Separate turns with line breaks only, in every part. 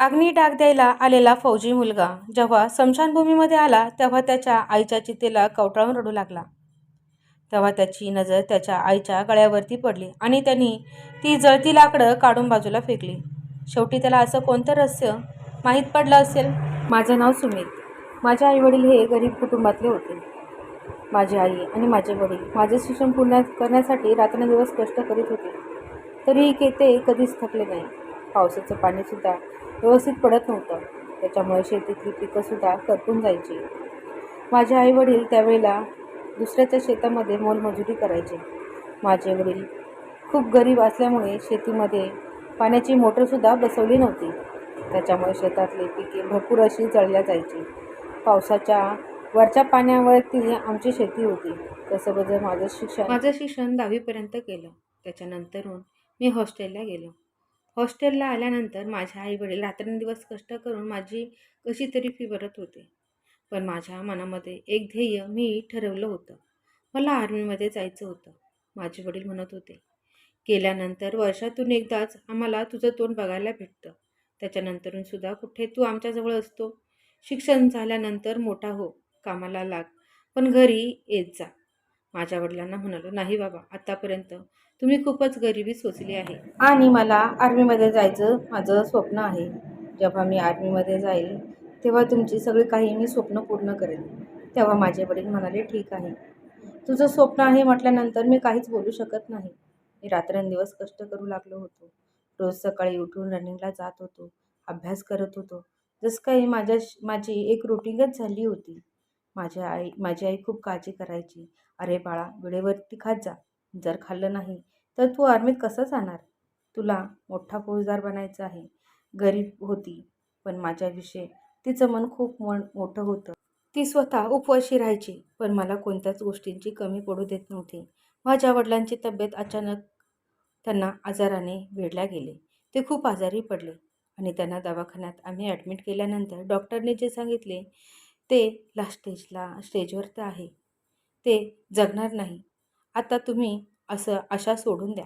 अग्नी डाग द्यायला आलेला फौजी मुलगा. जेव्हा स्मशानभूमीमध्ये आला तेव्हा त्याच्या आईच्या चितेला कवटाळून रडू लागला. तेव्हा त्याची नजर त्याच्या आईच्या गळ्यावरती पडली आणि त्यांनी ती जळती लाकडं काढून बाजूला फेकली. शेवटी त्याला असं कोणतं रहस्य माहीत पडलं असेल? माझं नाव सुमित. माझे आईवडील हे गरीब कुटुंबातले होते. माझी आई आणि माझे वडील माझे शिक्षण पूर्ण करण्यासाठी रात्रंदिवस कष्ट करीत होते. तरीही के ते कधीच थकले नाही. पावसाचं पाणीसुद्धा व्यवस्थित पडत नव्हतं. त्याच्यामुळे शेतीतली पिकंसुद्धा करपून जायची. माझे आईवडील त्यावेळेला दुसऱ्याच्या शेतामध्ये मोलमजुरी करायचे. माझे वडील खूप गरीब असल्यामुळे शेतीमध्ये पाण्याची मोटरसुद्धा बसवली नव्हती. त्याच्यामुळे शेतातली पिके भरपूर अशी जळल्या जायची. पावसाच्या वरच्या पाण्यावरती आमची शेती होती. तसं बजर माझं शिक्षण माझं शिक्षण दहावीपर्यंत केलं. त्याच्यानंतरून मी हॉस्टेलला गेलो. हॉस्टेलला आल्यानंतर माझ्या आईवडील रात्रंदिवस कष्ट करून माझी कशी तरी फी भरत होते. पण माझ्या मनामध्ये एक ध्येय मी ठरवलं होतं. मला आर्मीमध्ये जायचं होतं. माझे वडील म्हणत होते केल्यानंतर वर्षातून एकदाच आम्हाला तुझं तोंड बघायला भेटतं. त्याच्यानंतरून सुद्धा कुठे तू आमच्याजवळ असतो. शिक्षण झाल्यानंतर मोठा हो कामाला लाग पण घरी येत जा. माझ्या वडिलांना म्हणालो नाही बाबा आतापर्यंत तुम्ही खूपच गरिबी सोचली आहे. आणि मला आर्मीमध्ये जायचं माझं स्वप्न आहे. जेव्हा मी आर्मीमध्ये जाईल तेव्हा तुमची सगळी काही मी स्वप्न पूर्ण करेन. तेव्हा माझे वडील म्हणाले ठीक आहे. तुझं स्वप्न आहे म्हटल्यानंतर मी काहीच बोलू शकत नाही. मी रात्रंदिवस कष्ट करू लागलो होतो. रोज सकाळी उठून रनिंगला जात होतो. अभ्यास करत होतो. जसं काही माझ्या माझी एक रुटीनच झाली होती. माझ्या आई माझी आई खूप काळजी करायची. अरे बाळा वेळेवरती खात जा. जर खाल्लं नाही तर तू आर्मीत कसं जाणार? तुला मोठा फौजदार बनायचं आहे. गरीब होती पण माझ्याविषयी तिचं मन खूप मन मोठं होतं. ती स्वतः उपवाशी राहायची पण मला कोणत्याच गोष्टींची कमी पडू देत नव्हती. माझ्या वडिलांची तब्येत अचानक त्यांना आजाराने वेढल्या गेले. ते खूप आजारी पडले आणि त्यांना दवाखान्यात आम्ही ॲडमिट केल्यानंतर डॉक्टरने जे सांगितले ते लास्ट स्टेजला स्टेजवर तर आहे. ते जगणार नाही. आता तुम्ही असं आशा सोडून द्या.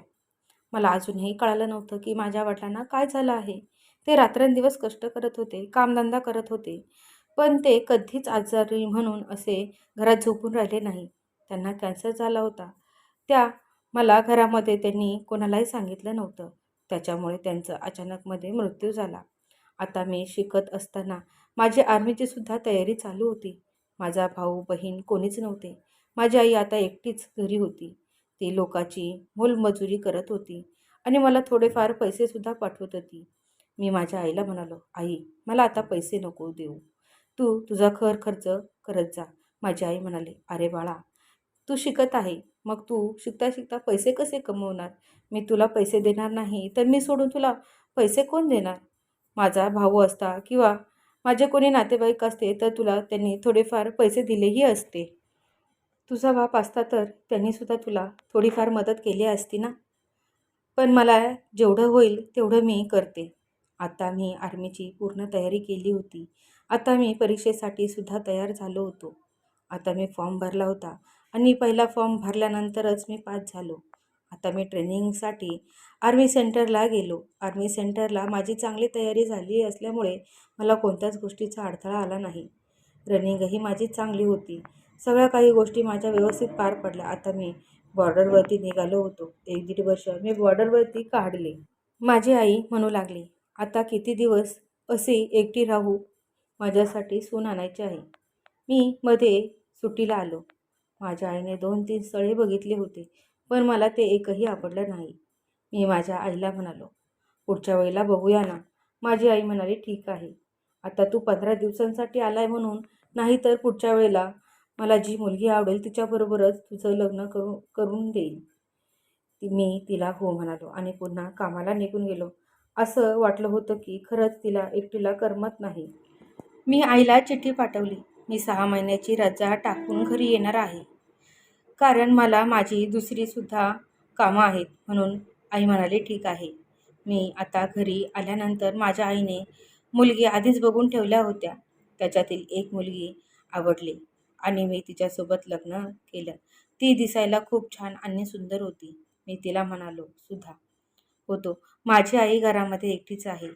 मला अजूनही कळालं नव्हतं की माझ्या वडिलांना काय झालं आहे. ते रात्रंदिवस कष्ट करत होते कामधंदा करत होते पण ते कधीच आजारी म्हणून असे घरात झोपून राहिले नाही. त्यांना कॅन्सर झाला होता. त्या मला घरामध्ये त्यांनी कोणालाही सांगितलं नव्हतं. त्याच्यामुळे त्यांचं अचानकमध्ये मृत्यू झाला. आता मी शिकत असताना माझी आर्मीची सुद्धा तयारी चालू होती. माझा भाऊ बहीण कोणीच नव्हते. माझी आई आता एकटीच घरी होती. ती लोकाची मोलमजुरी करत होती आणि मला थोडेफार पैसेसुद्धा पाठवत होती. मी माझ्या आईला म्हणालो आई मला आता पैसे नको देऊ. तू तुझा खर खर्च करत जा. माझी आई म्हणाली अरे बाळा तू शिकत आहे. मग तू शिकता शिकता पैसे कसे कमवणार? मी तुला पैसे देणार नाही तर मी सोडून तुला पैसे कोण देणार? माझा भाऊ असता किंवा माझे कोणी नातेवाईक असते तर तुला त्यांनी थोडेफार पैसे दिलेही असते. तुझा बाप असता तर त्यांनीसुद्धा तुला थोडीफार मदत केली असती ना? पण मला जेवढं होईल तेवढं मी करते. आता मी आर्मीची पूर्ण तयारी केली होती. आता मी परीक्षेसाठी सुद्धा तयार झालो होतो. आता मी फॉर्म भरला होता आणि पहिला फॉर्म भरल्यानंतरच मी पास झालो. आता मी ट्रेनिंगसाठी आर्मी सेंटरला गेलो. आर्मी सेंटरला माझी चांगली तयारी झाली असल्यामुळे मला कोणत्याच गोष्टीचा अडथळा आला नाही. रनिंगही माझी चांगली होती. सगळ्या काही गोष्टी माझ्या व्यवस्थित पार पडल्या. आता मी बॉर्डरवरती निघालो होतो. एक दीड वर्ष मी बॉर्डरवरती काढले. माझी आई म्हणू लागली आता किती दिवस असे एकटी राहू? माझ्यासाठी सून आणायची आहे. मी मध्ये सुट्टीला आलो. माझ्या आईने दोन तीन स्थळे बघितले होते पण मला ते एकही आवडलं नाही. मी माझ्या आईला म्हणालो पुढच्या वेळेला बघूया ना. माझी आई म्हणाली ठीक आहे. आता तू पंधरा दिवसांसाठी आलाय म्हणून नाही तर पुढच्या वेळेला मला जी मुलगी आवडेल तिच्याबरोबरच तुझं लग्न करू करून देईल. ती मी तिला हो म्हणालो आणि पुन्हा कामाला निघून गेलो. असं वाटलं होतं की खरंच तिला एकटीला करमत नाही. मी आईला चिठ्ठी पाठवली. मी सहा महिन्याची रजा टाकून घरी येणार आहे. कारण मला माझी दुसरीसुद्धा कामं आहेत म्हणून आई म्हणाली ठीक आहे. मी आता घरी आल्यानंतर माझ्या आईने मुलगी आधीच बघून ठेवल्या होत्या. त्याच्यातील एक मुलगी आवडली. आणि मी तिच्यासोबत लग्न केलं. ती दिसायला खूप छान आणि सुंदर होती. मी तिला म्हणालो सुद्धा होतो. माझी आई घरामध्ये एकटीच आहे.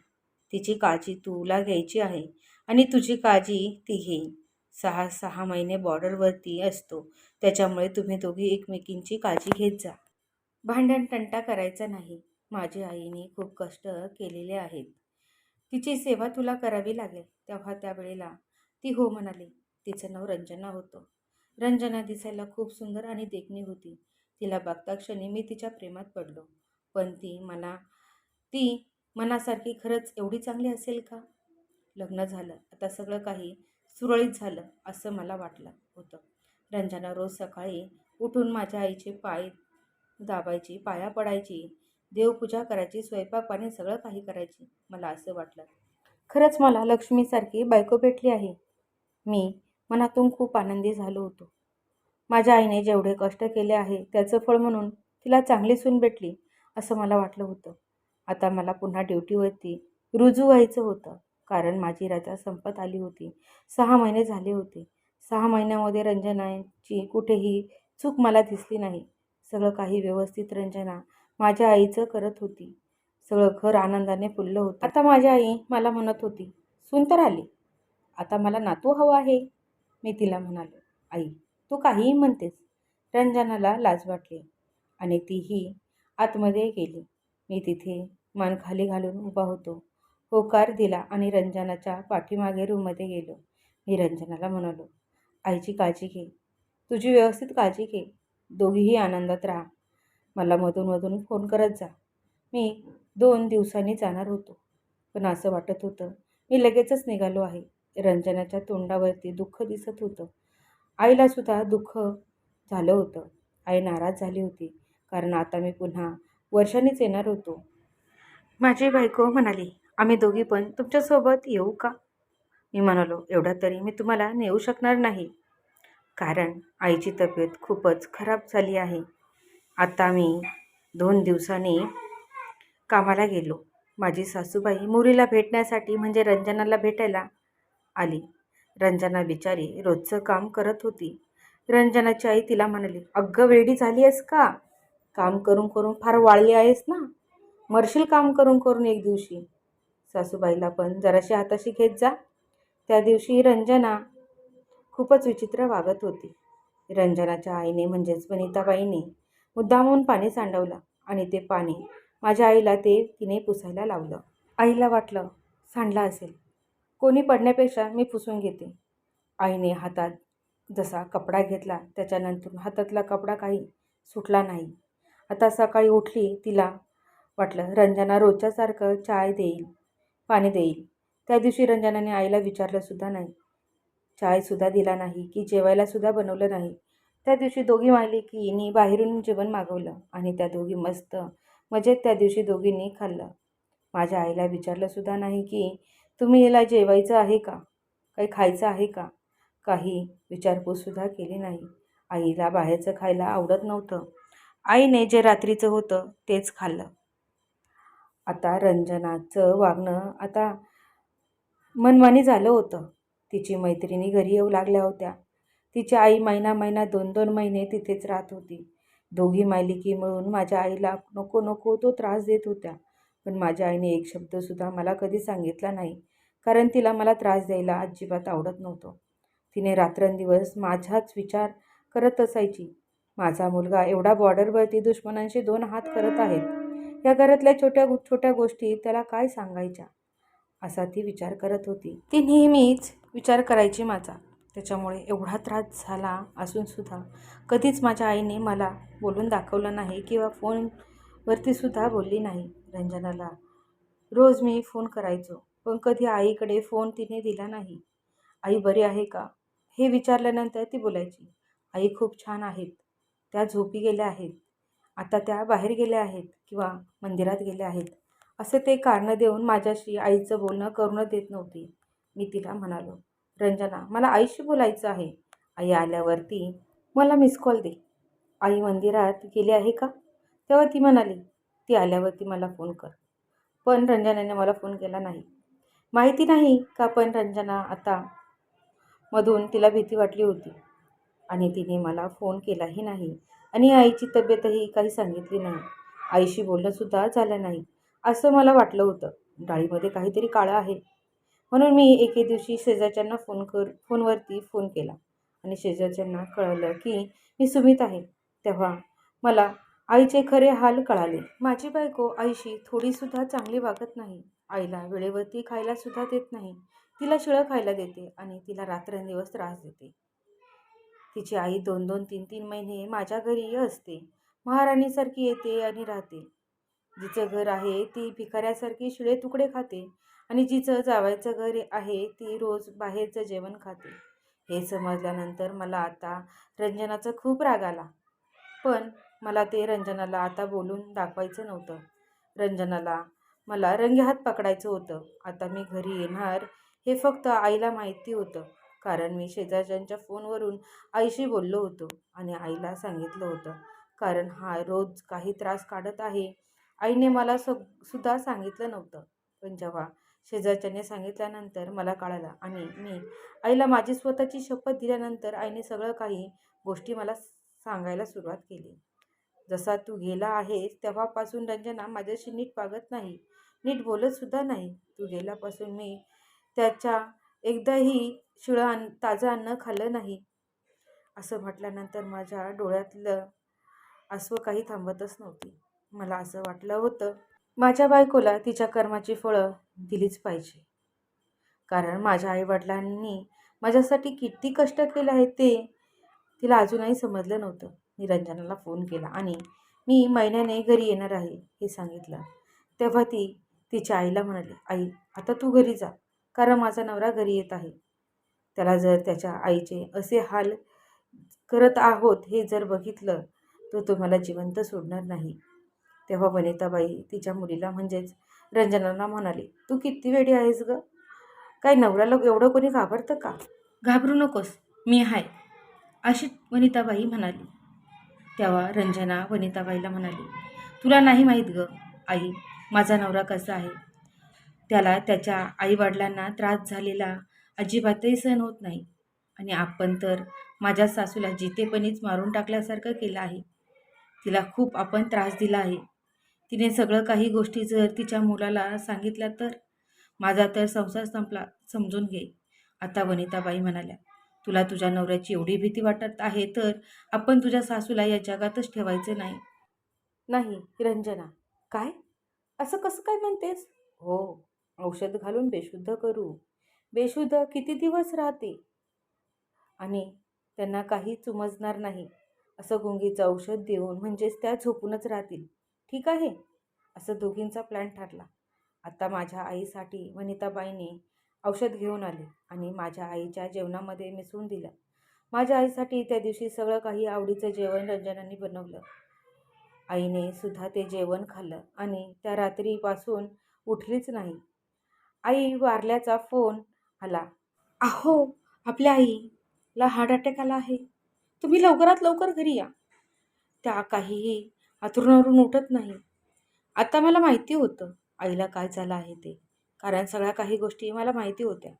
तिची काळजी तुला घ्यायची आहे आणि तुझी काळजी ती घेईन. सहा सहा महिने बॉर्डरवरती असतो. त्याच्यामुळे तुम्ही दोघी एकमेकींची काळजी घेत जा. भांडण तंटा करायचा नाही. माझी आईने खूप कष्ट केलेले आहेत. तिची सेवा तुला करावी लागेल. तेव्हा त्यावेळेला ती हो म्हणाली तिचं नाव रंजना होतं. रंजना दिसायला खूप सुंदर आणि देखणी होती. तिला बघता क्षणी मी तिच्या प्रेमात पडलो. पण ती मना ती मनासारखी खरंच एवढी चांगली असेल का? लग्न झालं. आता सगळं काही सुरळीत झालं असं मला वाटलं होतं. रंजना रोज सकाळी उठून माझ्या आईचे पाय दाबायची पाया पडायची देवपूजा करायची स्वयंपाक पाणी सगळं काही करायची. मला असं वाटलं. खरंच मला लक्ष्मीसारखी बायको भेटली आहे. मी मनातून खूप आनंदी झालो होतो. माझ्या आईने जेवढे कष्ट केले आहे त्याचं फळ म्हणून तिला चांगली सून भेटली असं मला वाटलं होतं. आता मला पुन्हा ड्युटीवरती रुजू व्हायचं होतं कारण माझी रजा संपत आली होती. सहा महिने झाले होते. सहा महिन्यामध्ये रंजनाची कुठेही चूक मला दिसली नाही. सगळं काही व्यवस्थित रंजना माझ्या आईचं करत होती. सगळं घर आनंदाने फुललं होतं. आता माझी आई मला म्हणत होती सून तर आली. आता मला नातू हवा आहे. मी तिला म्हणालो आई तू काहीही म्हणतेस. रंजनाला लाज वाटली आणि तीही आतमध्ये गेली. मी तिथे मान खाली घालून उभा होतो. होकार दिला आणि रंजनाच्या पाठीमागे रूममध्ये गेलो. मी रंजनाला म्हणालो आईची काळजी घे. तुझी व्यवस्थित काळजी घे. दोघीही आनंदात राहा. मला मधून मधून फोन करत जा. मी दोन दिवसांनी जाणार होतो. पण असं वाटत होतं मी लगेचच निघालो आहे. रंजनाच्या तोंडावरती दुःख दिसत होतं. आईलासुद्धा दुःख झालं होतं. आई नाराज झाली होती. कारण आता मी पुन्हा वर्षानेच येणार होतो. माझी बायको म्हणाली आम्ही दोघी पण तुमच्यासोबत येऊ का? मी म्हणालो एवढा तरी मी तुम्हाला नेऊ शकणार नाही. कारण आईची तब्येत खूपच खराब झाली आहे. आता मी दोन दिवसांनी कामाला गेलो. माझी सासूबाई मुरीला भेटण्यासाठी म्हणजे रंजनाला भेटायला आली. रंजना बिचारी रोजचं काम करत होती. रंजनाची आई तिला म्हणाली अगं वेडी झाली आहेस का? काम करून करून फार वाळली आहेस ना? मरशील काम करून करून एक दिवशी. सासूबाईला पण जराशी हाताशी घेत जा. त्या दिवशी रंजना खूपच विचित्र वागत होती. रंजनाच्या आईने म्हणजेच वनिताबाईने मुद्दामून पाणी सांडवलं आणि ते पाणी माझ्या आईला ते तिने पुसायला लावलं. आईला वाटलं सांडला असेल. कोणी पडण्यापेक्षा मी पुसून घेते. आईने हातात जसा कपडा घेतला त्याच्यानंतर हातातला कपडा काही सुटला नाही. आता सकाळी उठली तिला वाटलं रंजना रोजच्यासारखं चाय देईल पाणी देईल. त्या दिवशी रंजनाने आईला विचारलंसुद्धा नाही. चायसुद्धा दिला नाही की जेवायलासुद्धा बनवलं नाही. त्या दिवशी दोघी मालिकीनी बाहेरून जेवण मागवलं आणि त्या दोघी मस्त मजेत त्या दिवशी दोघींनी खाल्लं. माझ्या आईला विचारलंसुद्धा नाही की तुम्ही याला जेवायचं आहे का? काही खायचं आहे का? काही विचारपूससुद्धा केली नाही. आईला बाहेरचं खायला आवडत नव्हतं. आईने जे रात्रीचं होतं तेच खाल्लं. आता रंजनाचं वागणं आता मनमानी झालं होतं. तिची मैत्रिणी घरी येऊ लागल्या होत्या. तिची आई महिना महिना दोन दोन महिने तिथेच राहत होती. दोघी मालिकी मिळून माझ्या आईला नको नको तो त्रास देत होत्या. पण माझ्या आईने एक शब्दसुद्धा मला कधी सांगितला नाही. कारण तिला मला त्रास द्यायला अजिबात आवडत नव्हतं. तिने रात्रंदिवस माझाच विचार करत असायची. माझा मुलगा एवढा बॉर्डरवरती दुश्मनांशी दोन हात करत आहेत या घरातल्या छोट्या छोट्या गोष्टी त्याला काय सांगायच्या? असा ती विचार करत होती. ती नेहमीच विचार करायची माझा. त्याच्यामुळे एवढा त्रास झाला असूनसुद्धा कधीच माझ्या आईने मला बोलून दाखवलं नाही किंवा फोनवरतीसुद्धा बोलली नाही. रंजनाला रोज मी फोन करायचो. पण कधी आईकडे फोन तिने दिला नाही. आई बरी आहे का? हे विचारल्यानंतर ती बोलायची. आई खूप छान आहेत. त्या झोपी गेल्या आहेत. आता त्या बाहेर गेल्या आहेत किंवा मंदिरात गेल्या आहेत. असे ते कारणं देऊन माझ्याशी आईचं बोलणं करूनच देत नव्हती. मी तिला म्हणालो रंजना मला आईशी बोलायचं आहे. आई आल्यावरती मला मिस कॉल दे. आई मंदिरात गेली आहे का? तेव्हा ती म्हणाली ती आल्यावरती मला फोन कर. पण रंजनाने मला फोन केला नाही. माहिती नाही का पण रंजना आता मधून तिला भीती वाटली होती. आणि तिने मला फोन केलाही नाही आणि आईची तब्येतही काही सांगितली नाही. आईशी बोलणंसुद्धा झालं नाही. असं मला वाटलं होतं. डाळीमध्ये काहीतरी काळं आहे. म्हणून मी एके दिवशी शेजारच्यांना फोन कर फोनवरती फोन केला. आणि शेजारच्यांना कळवलं की मी सुमित आहे. तेव्हा मला आईचे खरे हाल कळाले. माझी बायको आईशी थोडीसुद्धा चांगली वागत नाही. आईला वेळेवरती खायला सुद्धा देत नाही. तिला शिळं खायला देते आणि तिला रात्रंदिवस त्रास देते. तिची आई दोन दोन तीन तीन महिने माझ्या घरी असते. महाराणीसारखी येते आणि राहते. जिचं घर आहे ती भिकाऱ्यासारखी शिळे तुकडे खाते आणि जिचं जावायचं घर आहे ती रोज बाहेरचं जेवण खाते. हे समजल्यानंतर मला आता रंजनाचा खूप राग आला. पण मला ते रंजनाला आता बोलून दाखवायचं नव्हतं. रंजनाला मला रंगेहात पकडायचं होतं. आता मी घरी येणार हे फक्त आईला माहिती होतं. कारण मी शेजारच्यांच्या फोनवरून आईशी बोललो होतो आणि आईला सांगितलं होतं. कारण हा रोज काही त्रास काढत आहे. आईने मला सग सुद्धा सांगितलं नव्हतं. पण जेव्हा शेजारच्याने सांगितल्यानंतर मला कळालं आणि मी आईला माझी स्वतःची शपथ दिल्यानंतर आईने सगळं काही गोष्टी मला सांगायला सुरुवात केली. जसा तू गेला आहेस तेव्हापासून रंजना माझ्याशी नीट वागत नाही. नीट बोलतसुद्धा नाही. तू गेल्यापासून मी त्याच्या एकदाही शिळं अन्न ताजं अन्न खाल्लं नाही. असं म्हटल्यानंतर माझ्या डोळ्यातलं अस्व काही थांबतच नव्हती. मला असं वाटलं होतं माझ्या बायकोला तिच्या कर्माची फळं दिलीच पाहिजे. कारण माझ्या आईवडिलांनी माझ्यासाठी किती कष्ट केले आहे ते तिला अजूनही समजलं नव्हतं. मी रंजनाला फोन केला आणि मी महिन्याने घरी येणार आहे हे सांगितलं. तेव्हा ती तिच्या आईला म्हणाली आई आता तू घरी जा कारण माझा नवरा घरी येत आहे. त्याला जर त्याच्या आईचे असे हाल करत आहोत हे जर बघितलं तर तुम्हाला जिवंत सोडणार नाही. तेव्हा वनिताबाई तिच्या मुलीला म्हणजेच रंजनाला म्हणाली तू किती वेळी आहेस ग? काय नवऱ्याला एवढं कोणी घाबरतं का? घाबरू नकोस मी आहे अशी वनिताबाई म्हणाली. तेव्हा रंजना वनिताबाईला म्हणाली तुला नाही माहीत ग आई माझा नवरा कसा आहे? त्याला त्याच्या आईवडिलांना त्रास झालेला अजिबातही सहन होत नाही. आणि आपण तर माझ्या सासूला जितेपणीच मारून टाकल्यासारखं केलं आहे. तिला खूप आपण त्रास दिला आहे. तिने सगळं काही गोष्टी जर तिच्या मुलाला सांगितल्या तर? माझा तर संसार संपला समजून घे. आता वनिताबाई म्हणाल्या तुला तुझ्या नवऱ्याची एवढी भीती वाटत आहे तर आपण तुझ्या सासूला या जगातच ठेवायचं नाही. नाही रंजना. काय? असं कसं काय म्हणतेस? हो औषध घालून बेशुद्ध करू. बेशुद्ध किती दिवस राहते? आणि त्यांना काही चुमजणार नाही. असं गुंगीचं औषध देऊन म्हणजेच त्या झोपूनच राहतील. ठीक आहे? असं दोघींचा प्लॅन ठरला. आता माझ्या आईसाठी वनिताबाईने औषध घेऊन आले आणि माझ्या आईच्या जेवणामध्ये मिसळून दिलं. माझ्या आईसाठी त्या दिवशी सगळं काही आवडीचं जेवण रंजनाने बनवलं. आईने सुद्धा ते जेवण खाल्लं आणि त्या रात्रीपासून उठलीच नाही. आई वारल्याचा फोन आला. अहो आपल्या आईला हार्ट अटॅक आला आहे. तुम्ही लवकरात लवकर घरी या. त्या काहीही आतुरणावरून उठत नाही. आता मला माहिती होतं आईला काय झालं आहे ते. कारण सगळ्या काही गोष्टी मला माहिती होत्या.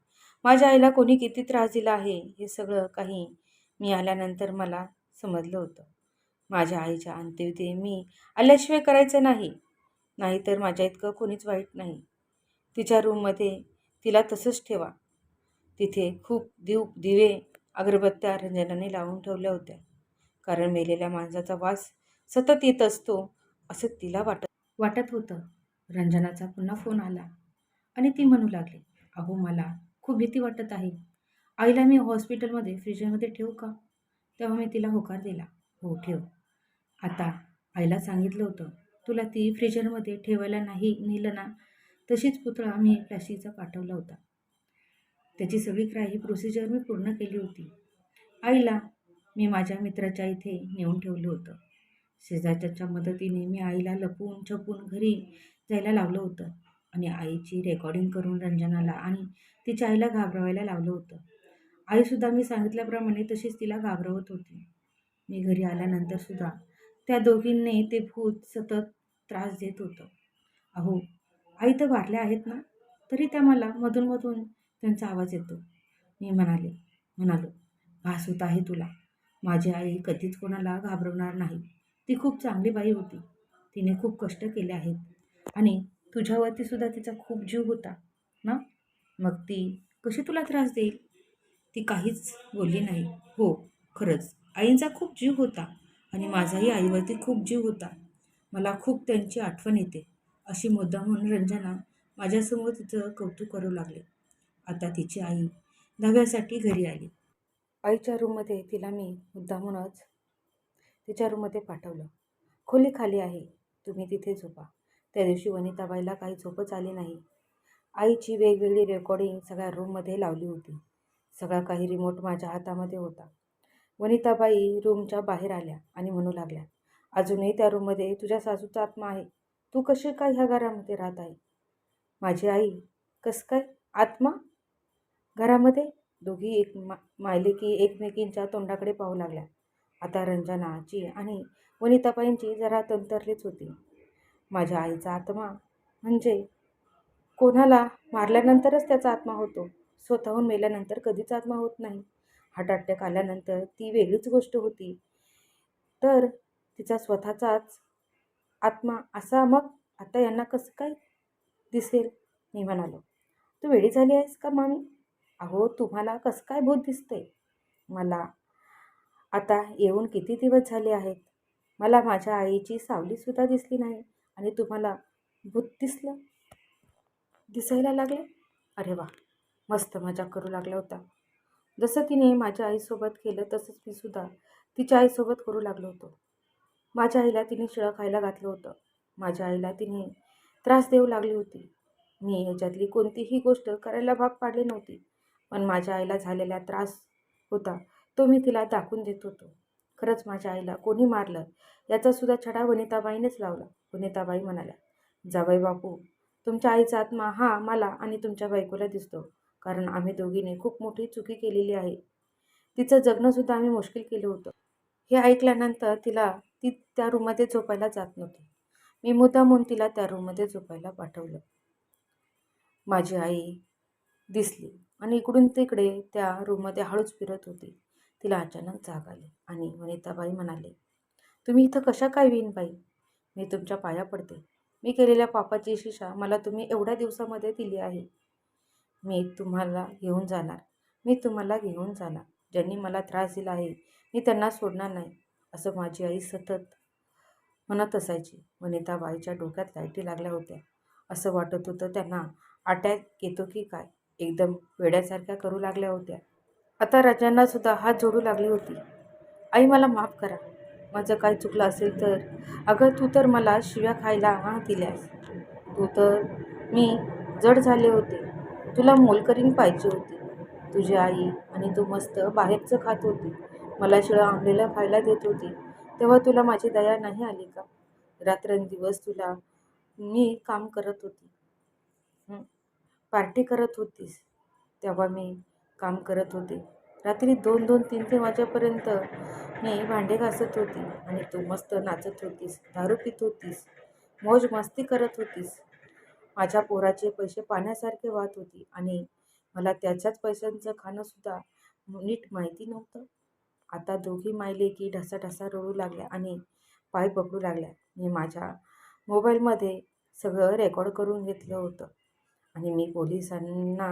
माझ्या आईला कोणी किती त्रास दिला आहे हे सगळं काही मी आल्यानंतर मला समजलं होतं. माझ्या आईच्या अंत्यविधी मी आल्याशिवाय करायचं नाही. नाहीतर माझ्या इतकं कोणीच वाईट नाही. तिच्या रूममध्ये तिला तसंच ठेवा. तिथे खूप दिव दिवे अगरबत्त्या रंजनाने लावून ठेवल्या होत्या. कारण मेलेल्या माणसाचा वास सतत येत असतो असं तिला वाटत वाटत होतं. रंजनाचा पुन्हा फोन आला आणि ती म्हणू लागली अहो मला खूप भीती वाटत आहे. आईला मी हॉस्पिटलमध्ये फ्रीजरमध्ये ठेवू का? तेव्हा मी तिला होकार दिला हो ठेव. आता आईला सांगितलं होतं तुला ती फ्रीजरमध्ये ठेवायला नाही नेलं ना? तशीच पुतळा मी प्लास्टिकचा पाठवला होता. त्याची सगळी काही प्रोसिजर मी पूर्ण केली होती. आईला मी माझ्या मित्राच्या इथे नेऊन ठेवलं होतं. शेजारच्या मदतीने मी आईला लपून छपून घरी जायला लावलं होतं आणि आईची रेकॉर्डिंग करून रंजनाला आणि तिच्या आईला घाबरवायला लावलं होतं. आईसुद्धा मी सांगितल्याप्रमाणे तशीच तिला घाबरवत होती. मी घरी आल्यानंतरसुद्धा त्या दोघींनी ते भूत सतत त्रास देत होतं. अहो आई तर वारल्या आहेत ना? तरी त्या मला मधूनमधून त्यांचा आवाज येतो. मी म्हणाले म्हणालो भास होत आहे तुला. माझी आई कधीच कोणाला घाबरवणार नाही. ती खूप चांगली बाई होती. तिने खूप कष्ट केले आहेत. आणि तुझ्यावरती सुद्धा तिचा खूप जीव होता ना? मग ती कशी तुला त्रास देईल? ती काहीच बोलली नाही. हो खरंच. आईंचा खूप जीव होता. आणि माझाही आईवरती खूप जीव होता. मला खूप त्यांची आठवण येते. अशी मुद्दा म्हणून रंजना माझ्यासमोर तिचं कौतुक करू लागले. आता तिची आई दहाव्यासाठी घरी आली. आईच्या रूममध्ये तिला मी मुद्दामूनच तिच्या रूममध्ये पाठवलं. खोली खाली आहे. तुम्ही तिथे झोपा. त्या दिवशी वनिताबाईला काही झोपच आली नाही. आईची वेगवेगळी रेकॉर्डिंग सगळ्या रूममध्ये लावली होती. सगळा काही रिमोट माझ्या हातामध्ये होता. वनिताबाई रूमच्या बाहेर आल्या आणि म्हणू लागल्या अजूनही त्या रूममध्ये तुझ्या सासूचा आत्मा आहे. तू कशी काय ह्या घरामध्ये राहत आहे? माझी आई कसं काय? आत्मा? घरामध्ये? दोघी एक मा मायलेकी एकमेकींच्या तोंडाकडे पाहू लागल्या. आता रंजनाची आणि वनिताबाईंची जरा तंतरलीच होती. माझ्या आईचा आत्मा म्हणजे कोणाला मारल्यानंतरच त्याचा आत्मा होतो. स्वतःहून मेल्यानंतर कधीच आत्मा होत नाही. हार्ट अटॅक आल्यानंतर ती वेगळीच गोष्ट होती. तर तिचा स्वतःचाच आत्मा असा मग आता यांना कसं काय दिसेल? मी म्हणालो तू वेळी झाली आहेस का मामी? अहो तुम्हाला कसं काय भूत दिसतंय? मला आता येऊन किती दिवस झाले आहेत? मला माझ्या आईची सावलीसुद्धा दिसली नाही आणि तुम्हाला भूत दिसलं? दिसायला लागलं? अरे वा मस्त मजा करू लागला होता. जसं तिने माझ्या आईसोबत केलं तसंच मी सुद्धा तिच्या आईसोबत करू लागलो होतो. माझ्या आईला तिने शिळं खायला घातलं होतं. माझ्या आईला तिने त्रास देऊ लागली होती. मी ह्याच्यातली कोणतीही गोष्ट करायला भाग पाडली नव्हती पण माझ्या आईला झालेला त्रास होता तो मी तिला दाखवून देत होतो. खरंच माझ्या आईला कोणी मारलं याचासुद्धा छडा वनिताबाईनेच लावला. वनिताबाई म्हणाल्या जावई बापू तुमच्या आईचा आत्मा हा मला आणि तुमच्या बायकोला दिसतो. कारण आम्ही दोघीने खूप मोठी चुकी केलेली आहे. तिचं जगणंसुद्धा आम्ही मुश्किल केलं होतं. हे ऐकल्यानंतर तिला ती त्या रूममध्ये झोपायला जात नव्हती. मी मुद्दामून तिला त्या रूममध्ये झोपायला पाठवलं. माझी आई दिसली आणि इकडून तिकडे त्या रूममध्ये हळूच फिरत होती. तिला अचानक जाग आली आणि वनिताबाई म्हणाले तुम्ही इथं कशा काय विन बाई? मी तुमच्या पाया पडते. मी केलेल्या पापाची शिक्षा मला तुम्ही एवढ्या दिवसामध्ये दिली आहे. मी तुम्हाला घेऊन जाणार. मी तुम्हाला घेऊन जाणार. ज्यांनी मला त्रास दिला आहे मी त्यांना सोडणार नाही असं माझी आई सतत म्हणत असायची. वनिताबाईच्या डोक्यात लाईटी लागल्या होत्या. असं वाटत होतं त्यांना अटॅक येतो की काय? एकदम वेड्यासारख्या करू लागल्या होत्या. आता राजांनासुद्धा हात जोडू लागली होती. आई मला माफ करा. माझं काय चुकलं असेल तर? अगं तू तर मला शिव्या खायला हां दिल्यास. तू तर मी जड झाले होते. तुला मोलकरीण पाहिजे होती. तुझी आई आणि तू मस्त बाहेरचं खात होती. मला शिळा आंबलेलं खायला देत होती. तेव्हा तुला माझी दया नाही आली का? रात्रंदिवस तुला मी काम करत होती. पार्टी करत होतीस. तेव्हा मी काम करत होते. रात्री दोन दोन तीन तीन वाजेपर्यंत मी भांडे घासत होती आणि तू मस्त नाचत होतीस दारू पित होतीस मौज मस्ती करत होतीस. माझ्या पोराचे पैसे पाण्यासारखे वाहत होती आणि मला त्याच्याच पैशांचं खाणंसुद्धा नीट माहिती नव्हतं. आता दोघी मायलेकी ढसाढसा रडू लागल्या आणि पाय पकडू लागल्या. मी माझ्या मोबाईलमध्ये सगळं रेकॉर्ड करून घेतलं होतं आणि मी पोलिसांना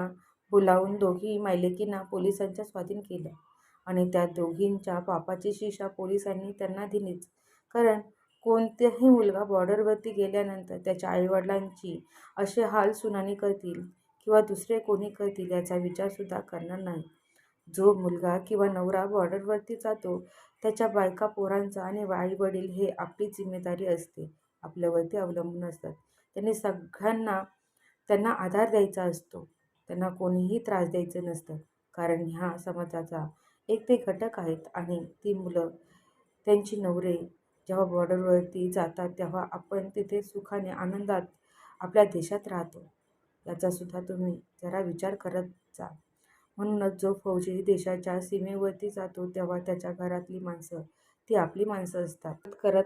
बोलावून दोघी मायलेकींना पोलिसांच्या स्वाधीन केलं आणि त्या दोघींच्या पापाची शिक्षा पोलिसांनी त्यांना दिलीच. कारण कोणताही मुलगा बॉर्डरवरती गेल्यानंतर त्याच्या आईवडिलांची असे हाल सुनानी करतील किंवा दुसरे कोणी करतील याचा विचारसुद्धा करणार नाही. जो मुलगा किंवा नवरा बॉर्डरवरती जातो त्याच्या बायका पोरांचा आणि आईवडील हे आपली जिम्मेदारी असते. आपल्यावरती अवलंबून असतात. त्यांनी सगळ्यांना त्यांना आधार द्यायचा असतो. त्यांना कोणीही त्रास द्यायचं नसतं. कारण ह्या समाजाचा एक ते घटक आहेत आणि ती मुलं त्यांची नवरे जेव्हा बॉर्डरवरती जातात तेव्हा आपण तिथे सुखाने आनंदात आपल्या देशात राहतो. याचासुद्धा तुम्ही जरा विचार करत जा. म्हणूनच जो फौजी देशाच्या सीमेवरती जातो तेव्हा त्याच्या घरातली माणसं ती आपली माणसं असतात. करत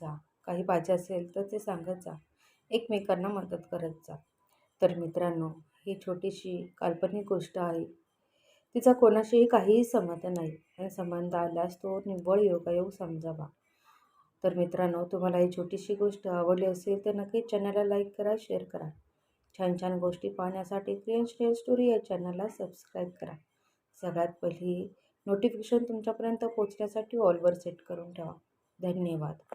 जा. काही पाहिजे असेल तर ते सांगत जा. एकमेकांना मदत करत जा. तर मित्रांनो ही छोटीशी काल्पनिक गोष्ट आहे. तिचा कोणाशीही काहीही संबंध नाही. आणि संबंध आल्यास तो निव्वळ योगायोग समजावा. तर मित्रांनो तुम्हाला ही छोटीशी गोष्ट आवडली असेल तर नक्कीच चॅनलला लाईक करा शेअर करा. छान छान गोष्टी पाहण्यासाठी क्रिएन स्टेल स्टोरी या चॅनलला सबस्क्राईब करा. सगळ्यात पहिली नोटिफिकेशन तुमच्यापर्यंत पोहोचण्यासाठी ऑलवर सेट करून ठेवा. धन्यवाद.